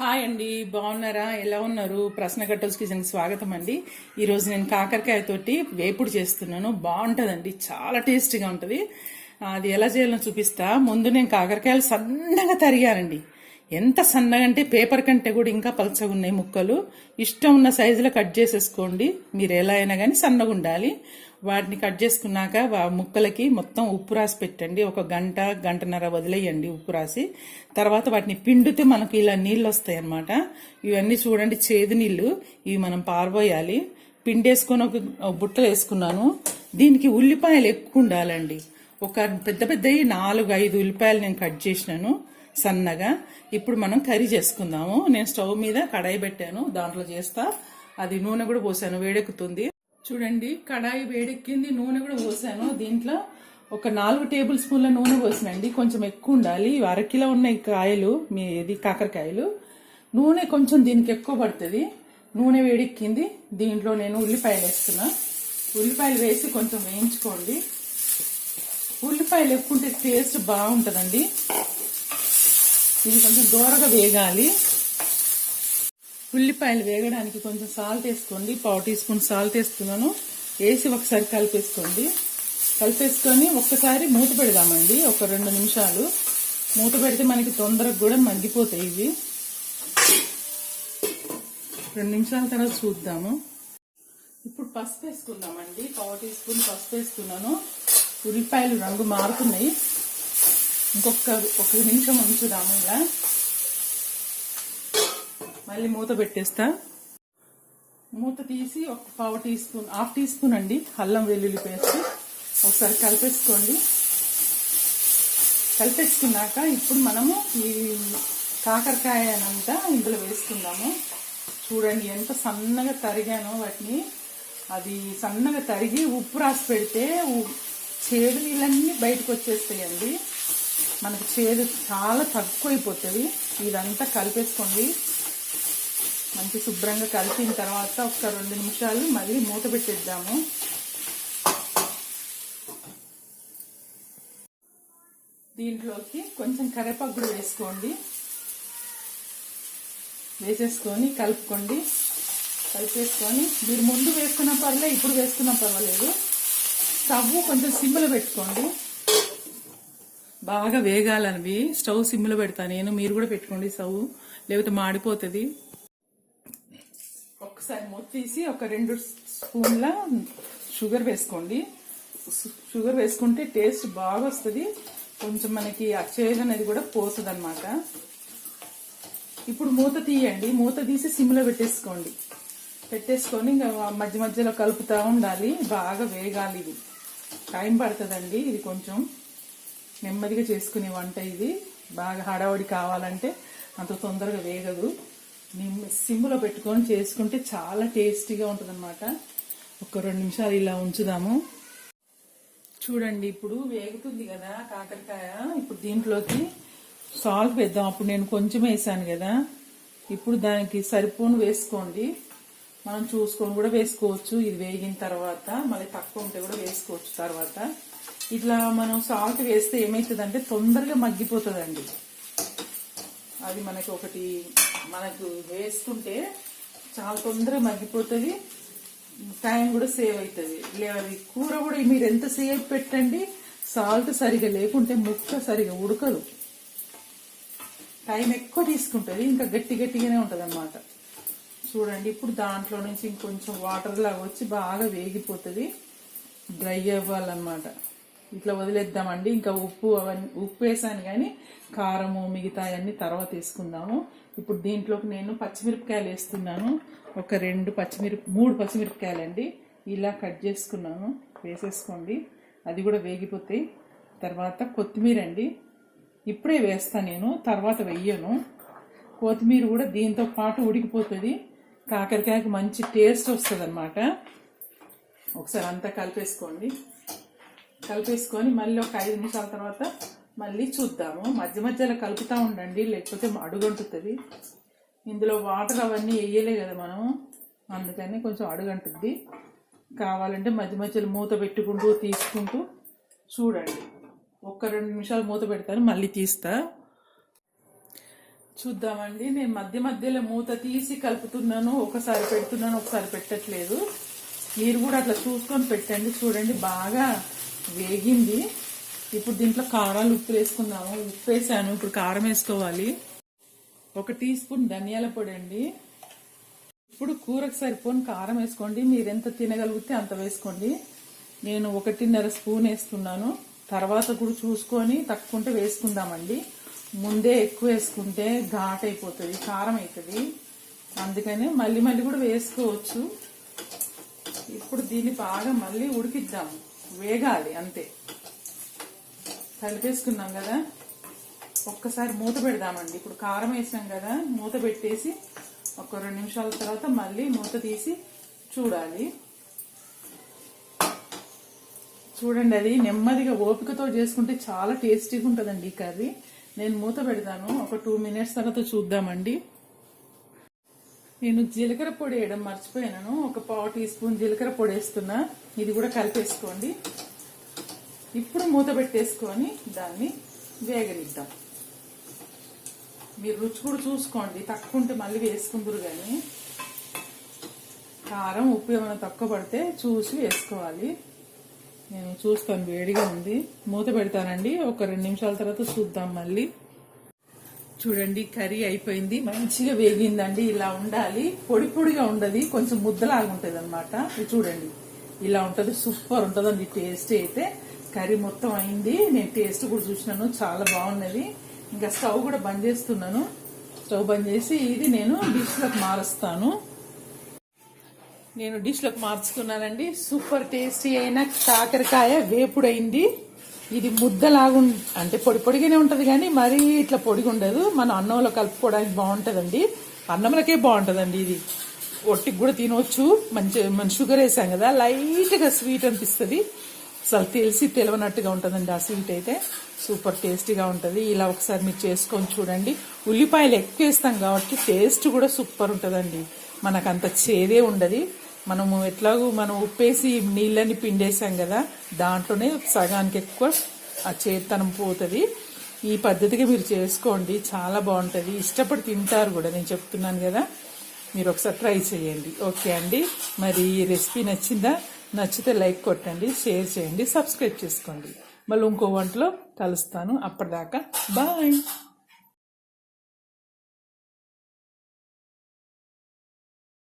Hi అండి బాగున్నారా? ఎలా ఉన్నారు? ప్రశ్న కట్టల్స్ కిచెన్ స్వాగతం అండి. ఈరోజు నేను కాకరకాయతోటి వేపుడు చేస్తున్నాను. బాగుంటుందండి చాలా టేస్టీగా ఉంటుంది. అది ఎలా చేయాలో చూపిస్తా. ముందు నేను కాకరకాయలు సన్నగా తరిగానండి. ఎంత సన్నగా అంటే పేపర్ కంటే కూడా ఇంకా పలచగా ఉన్నాయి ముక్కలు. ఇష్టం ఉన్న సైజులో కట్ చేసేసుకోండి. మీరు ఎలా అయినా కానీ సన్నగా ఉండాలి. వాటిని కట్ చేసుకున్నాక ఆ ముక్కలకి మొత్తం ఉప్పు రాసి పెట్టండి. ఒక గంట గంటన్నర వదిలేయండి ఉప్పు రాసి. తర్వాత వాటిని పిండితే మనకు ఇలా నీళ్ళు వస్తాయి అన్నమాట. ఇవన్నీ చూడండి చేదు నీళ్ళు. ఇవి మనం పారబోయాలి. పిండేసుకొని ఒక ఒక బుట్టలు వేసుకున్నాను. దీనికి ఉల్లిపాయలు ఎక్కువ ఉండాలండి. ఒక పెద్ద పెద్దవి నాలుగు ఐదు ఉల్లిపాయలు నేను కట్ చేసినాను. సన్నగా ఇప్పుడు మనం కర్రీ చేసుకుందాము. నేను స్టవ్ మీద కడాయి పెట్టాను. దాంట్లో చేస్తా. అది నూనె కూడా పోసాను. వేడెక్కుతుంది. చూడండి కడాయి వేడెక్కింది నూనె కూడా పోసాను. దీంట్లో ఒక నాలుగు టేబుల్ స్పూన్ల నూనె పోసినండి. కొంచెం ఎక్కువ ఉండాలి. అరకిలో ఉన్న కాయలు మీ ఇది కాకరకాయలు. నూనె కొంచెం దీనికి ఎక్కువ పడుతుంది. నూనె వేడెక్కింది. దీంట్లో నేను ఉల్లిపాయలు వేస్తున్నా. ఉల్లిపాయలు వేసి కొంచెం వేయించుకోండి. ఉల్లిపాయలు ఎక్కువ ఉంటే టేస్ట్ బాగుంటుందండి. ఇది కొంచెం దూరగా వేగాలి. ఉల్లిపాయలు వేగడానికి కొంచెం సాల్ట్ వేసుకోండి. పావు టీ స్పూన్ సాల్ట్ వేస్తున్నాను. వేసి ఒకసారి కలిపేసుకోండి. కలిపేసుకొని ఒక్కసారి మూత పెడదామండి. ఒక రెండు నిమిషాలు. మూత పెడితే మనకి తొందరగా కూడా మగ్గిపోతాయి ఇవి. రెండు నిమిషాల తర్వాత చూద్దాము. ఇప్పుడు పసుపు వేసుకుందామండి. పావు టీ స్పూన్ పసుపు వేసుకున్నాను. ఉల్లిపాయలు రంగు మారుతున్నాయి. ఇంకొక ఒక నిమిషం ఉంచుదాము ఇలా. మళ్ళీ మూత పెట్టేస్తా. మూత తీసి ఒక పావు teaspoon half teaspoon అండి అల్లం వెల్లుల్లి పేస్ట్. ఒకసారి కలిపేసుకోండి. కలిపేసుకున్నాక ఇప్పుడు మనము ఈ కాకరకాయ అంతా ఇందులో వేసుకుందాము. చూడండి ఎంత సన్నగా తరిగానో వాటిని. అది సన్నగా తరిగి ఉప్పు రాసి పెడితే ఉ- చేదు నీళ్ళన్నీ బయటకు వచ్చేస్తాయండి. మనకు చేదు చాలా తక్కువైపోతుంది. ఇదంతా కలిపేసుకోండి. మంచి శుభ్రంగా కలిపిన తర్వాత ఒక రెండు నిమిషాలు మళ్ళీ మూత పెట్టేద్దాము. దీంట్లోకి కొంచెం కరివేపాకు కూడా వేసుకోండి. వేసేసుకొని కలుపుకోండి. కలిపేసుకొని మీరు ముందు వేసుకున్న పర్లే ఇప్పుడు వేసుకున్న పర్వాలేదు. స్టవ్ కొంచెం సిమ్లో పెట్టుకోండి. బాగా వేగాలనివి. స్టవ్ సిమ్లో పెడతాను నేను మీరు కూడా పెట్టుకోండి స్టవ్. లేకపోతే మాడిపోతుంది. ఒకసారి మూత తీసి ఒక రెండు స్పూన్ల షుగర్ వేసుకోండి. షుగర్ వేసుకుంటే టేస్ట్ బాగా వస్తుంది. కొంచెం మనకి ఆ అనేది కూడా పోతుంది అనమాట ఇప్పుడు మూత తీయండి. మూత తీసి సిమ్లో పెట్టేసుకోండి. పెట్టేసుకొని ఇంకా మధ్య మధ్యలో కలుపుతూ ఉండాలి. బాగా వేగాలి ఇది. టైం పడుతుందండి ఇది కొంచెం. నెమ్మదిగా చేసుకునే వంట ఇది. బాగా హడావడి కావాలంటే అంత తొందరగా వేగదు. నిమ్- సిమ్లో పెట్టుకొని చేసుకుంటే చాలా టేస్టీగా ఉంటుందన్నమాట. ఒక రెండు నిమిషాలు ఇలా ఉంచుదాము. చూడండి ఇప్పుడు వేగుతుంది కదా కాకరకాయ. ఇప్పుడు దీంట్లోకి సాల్ట్ వేద్దాం. అప్పుడు నేను కొంచెం వేసాను కదా. ఇప్పుడు దానికి సరిపోను వేసుకోండి. మనం చూసుకొని కూడా వేసుకోవచ్చు. ఇది వేగిన తర్వాత మళ్ళీ తక్కువ ఉంటే కూడా వేసుకోవచ్చు తర్వాత. ఇట్లా మనం సాల్ట్ వేస్తే ఏమవుతుందంటే తొందరగా మగ్గిపోతుందండి. అది మనకు ఒకటి మనకు వేసుకుంటే చాలా తొందరగా మగ్గిపోతుంది. టైం కూడా సేవ్ అవుతుంది లేదు కూర కూడా మీరు ఎంత సేవ్ పెట్టండి సాల్ట్ సరిగా లేకుంటే ముక్క సరిగా ఉడకదు. టైం ఎక్కువ తీసుకుంటుంది ఇంకా గట్టి గట్టిగానే ఉంటుంది అనమాట చూడండి ఇప్పుడు దాంట్లో నుంచి ఇంకొంచెం వాటర్ లాగా వచ్చి బాగా వేగిపోతుంది. డ్రై అవ్వాలన్నమాట. ఇట్లా వదిలేద్దామండి. ఇంకా ఉప్పు అవన్నీ ఉప్పు వేసాను కానీ కారము మిగతా అవన్నీ తర్వాత వేసుకుందాము. ఇప్పుడు దీంట్లోకి నేను పచ్చిమిరపకాయలు వేస్తున్నాను. ఒక రెండు పచ్చిమిరప మూడు పచ్చిమిరపకాయలు అండి ఇలా కట్ చేసుకున్నాను. వేసేసుకోండి. అది కూడా వేగిపోతాయి తర్వాత కొత్తిమీర అండి. ఇప్పుడే వేస్తాను నేను తర్వాత వెయ్యను కొత్తిమీర కూడా దీంతో పాటు ఉడికిపోతుంది. కాకరకాయకి మంచి టేస్ట్ వస్తుంది అన్నమాట ఒకసారి అంతా కలిపేసుకోండి. కలిపేసుకొని మళ్ళీ ఒక ఐదు నిమిషాల తర్వాత మళ్ళీ చూద్దాము. మధ్య మధ్యలో కలుపుతూ ఉండండి లేకపోతే అడుగంటుతుంది. ఇందులో వాటర్ అవన్నీ వేయలే కదా మనం. అందుకని కొంచెం అడుగంటుంది కావాలంటే మధ్య మధ్యలో మూత పెట్టుకుంటూ తీసుకుంటూ చూడండి. ఒక్క రెండు నిమిషాలు మూత పెడతాను మళ్ళీ తీస్తా. చూద్దామండి. నేను మధ్య మధ్యలో మూత తీసి కలుపుతున్నాను. ఒకసారి పెడుతున్నాను ఒకసారి పెట్టట్లేదు. మీరు కూడా అట్లా చూసుకొని పెట్టండి చూడండి. బాగా వేగింది. ఇప్పుడు దీంట్లో కారాలు ఉప్పు వేసుకుందాము. ఉప్పు వేసాను. ఇప్పుడు కారం వేసుకోవాలి. ఒక టీ స్పూన్ ధనియాల పొడి అండి. ఇప్పుడు కూరకు సరిపోని కారం వేసుకోండి. మీరు ఎంత తినగలిగితే అంత వేసుకోండి. నేను ఒకటిన్నర స్పూన్ వేస్తున్నాను. తర్వాత కూడా చూసుకొని తక్కువంటే వేసుకుందామండి. ముందే ఎక్కువ వేసుకుంటే ఘాట్ అయిపోతుంది కారం అవుతుంది అందుకని మళ్ళీ మళ్ళీ కూడా వేసుకోవచ్చు. ఇప్పుడు దీన్ని బాగా మళ్ళీ ఉడికిద్దాం వేగాలి అంతే. కలిపేసుకున్నాం కదా? ఒక్కసారి మూత పెడదామండి. ఇప్పుడు కారం వేసాం కదా మూత పెట్టేసి ఒక రెండు నిమిషాల తర్వాత మళ్ళీ మూత తీసి చూడాలి. చూడండి అది నెమ్మదిగా ఓపికతో చేసుకుంటే చాలా టేస్టీగా ఉంటుందండి ఈ కర్రీ. నేను మూత పెడతాను. ఒక టూ మినిట్స్ తర్వాత చూద్దామండి. నేను జీలకర్ర పొడి వేయడం మర్చిపోయాను. ఒక పావు టీ స్పూన్ జీలకర్ర పొడి వేస్తున్నా. ఇది కూడా కలిపేసుకోండి. ఇప్పుడు మూత పెట్టేసుకొని దాన్ని వేగనిద్దాం. మీరు రుచి కూడా చూసుకోండి. తక్కువ ఉంటే మళ్ళీ వేసుకుందరు కానీ కారం ఉప్పు ఏమైనా తక్కువ పడితే చూసి వేసుకోవాలి. నేను చూస్తాను వేడిగా ఉంది. మూత పెడతానండి. ఒక రెండు నిమిషాల తర్వాత చూద్దాం మళ్ళీ. చూడండి కర్రీ అయిపోయింది. మంచిగా వేగిందండి. ఇలా ఉండాలి. పొడి పొడిగా ఉండదు. కొంచెం ముద్దలాగా ఉంటది అనమాట చూడండి. ఇలా ఉంటది. సూపర్ ఉంటదండి. టేస్ట్ అయితే. కర్రీ మొత్తం అయింది. నేను టేస్ట్ కూడా చూసినాను. చాలా బాగున్నది. ఇంకా స్టవ్ కూడా బంద్ చేస్తున్నాను. స్టవ్ బంద్ చేసి ఇది నేను డిష్లోకి మారుస్తాను. నేను డిష్లోకి మార్చుకున్నానండి. సూపర్ టేస్టీ అయిన కాకరకాయ వేపుడైంది. ఇది ముద్దలాగు అంటే పొడి పొడిగానే ఉంటది కానీ మరీ ఇట్లా పొడిగా ఉండదు మన అన్నంలో కలుపుకోవడానికి బాగుంటదండి. అన్నంలోకే బాగుంటదండి ఇది. ఒట్టికి కూడా తినవచ్చు మంచి మన షుగర్ వేసాం కదా లైట్గా స్వీట్ అనిపిస్తుంది. అసలు తెలిసి తెలియనట్టుగా ఉంటుందండి ఆ స్వీట్ అయితే. సూపర్ టేస్టీగా ఉంటుంది. ఇలా ఒకసారి మీరు చేసుకొని చూడండి. ఉల్లిపాయలు ఎక్కువ వేస్తాం కాబట్టి టేస్ట్ కూడా సూపర్ ఉంటుందండి. మనకంత చేదే ఉండదు. మనము ఎట్లాగూ మనం ఉప్పేసి నీళ్ళని పిండేసాం కదా దాంట్లోనే సగానికి ఎక్కువ ఆ చేతనం పోతుంది. ఈ పద్ధతిగా మీరు చేసుకోండి చాలా బాగుంటుంది. ఇష్టపడి తింటారు కూడా నేను చెప్తున్నాను కదా. మీరు ఒకసారి ట్రై చేయండి. ఓకే అండి. మరి ఈ రెసిపీ నచ్చిందా? నచ్చితే లైక్ కొట్టండి షేర్ చేయండి సబ్స్క్రైబ్ చేసుకోండి. మళ్ళీ ఇంకో వంటలో కలుస్తాను. అప్పటిదాకా బాయ్.